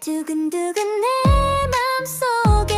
두근두근 내 맘속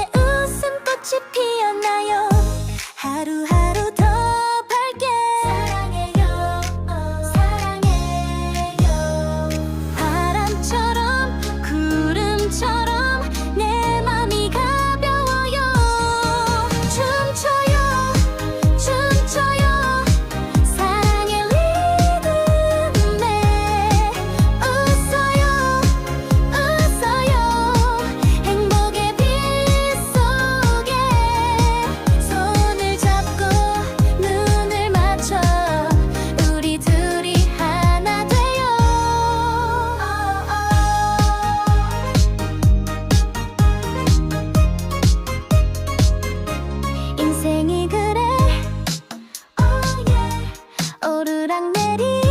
바람 내리